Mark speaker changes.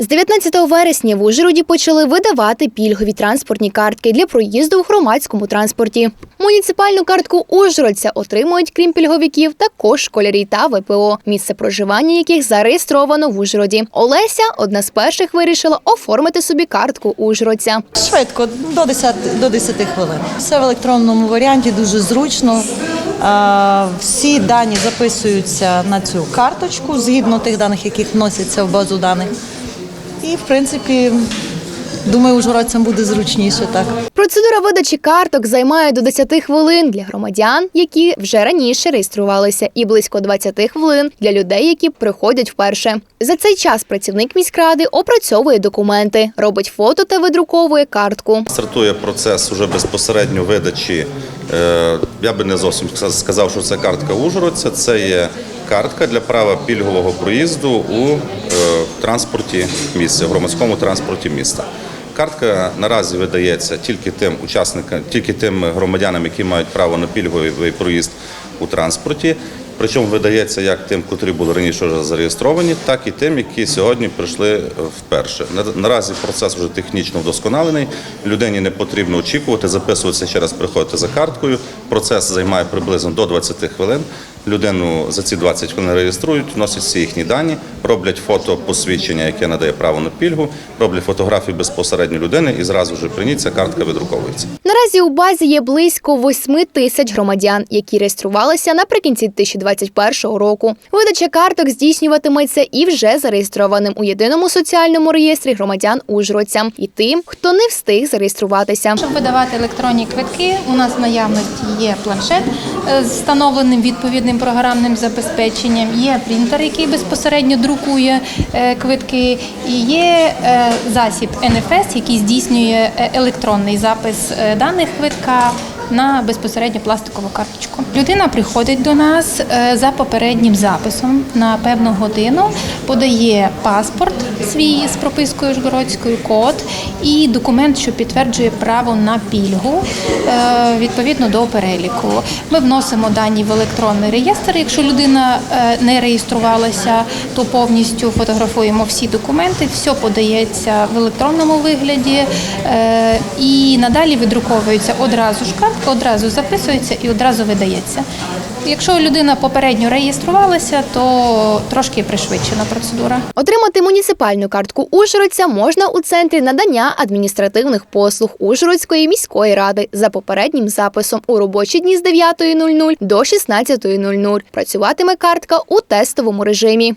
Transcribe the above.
Speaker 1: З 19 вересня в Ужгороді почали видавати пільгові транспортні картки для проїзду у громадському транспорті. Муніципальну картку Ужгородця отримують, крім пільговиків, також школярі та ВПО, місце проживання яких зареєстровано в Ужгороді. Олеся одна з перших вирішила оформити собі картку Ужгородця.
Speaker 2: Швидко, до 10, до 10 хвилин. Все в електронному варіанті, дуже зручно. Всі дані записуються на цю карточку згідно тих даних, яких вносяться в базу даних. І, в принципі, думаю, ужгородцям буде зручніше так.
Speaker 1: Процедура видачі карток займає до 10 хвилин для громадян, які вже раніше реєструвалися, і близько 20 хвилин для людей, які приходять вперше. За цей час працівник міськради опрацьовує документи, робить фото та видруковує картку.
Speaker 3: Стартує процес уже безпосередньо видачі. е, Я би не зовсім сказав, що це картка Ужгородця. Це є картка для права пільгового проїзду у е, транспорті міста, в громадському транспорті міста. Картка наразі видається тільки тим учасникам, тільки тим громадянам, які мають право на пільговий проїзд у транспорті. Причому видається як тим, котрі були раніше вже зареєстровані, так і тим, які сьогодні прийшли вперше. Наразі процес вже технічно вдосконалений. Людині не потрібно очікувати, записуватися ще раз, приходити за карткою. Процес займає приблизно до 20 хвилин. Людину за ці 20 хвилин реєструють, вносять всі їхні дані, роблять фото посвідчення, яке надає право на пільгу, роблять фотографії безпосередньо людини і зразу вже при ній ця картка видруковується.
Speaker 1: Наразі у базі є близько 8 тисяч громадян, які реєструвалися наприкінці 2021 року. Видача карток здійснюватиметься і вже зареєстрованим у єдиному соціальному реєстрі громадян Ужгородцям і тим, хто не встиг зареєструватися.
Speaker 4: Щоб видавати електронні квитки, у нас в наявності є планшет з встановленим відповідним програмним забезпеченням, є принтер, який безпосередньо друкує е, квитки, і є е, засіб НФС, який здійснює е, електронний запис е, даних квитка. На безпосередньо пластикову карточку. Людина приходить до нас е, за попереднім записом на певну годину, подає паспорт свій з пропискою Жгородською, код і документ, що підтверджує право на пільгу е, відповідно до переліку. Ми вносимо дані в електронний реєстр. Якщо людина е, не реєструвалася, то повністю фотографуємо всі документи, все подається в електронному вигляді і надалі видруковується одразу ж картка, одразу записується і одразу видається. Якщо людина попередньо реєструвалася, то трошки пришвидшена процедура.
Speaker 1: Отримати муніципальну картку Ужгородця можна у центрі надання адміністративних послуг Ужгородської міської ради за попереднім записом у робочі дні з 9.00 до 16.00. Працюватиме картка у тестовому режимі.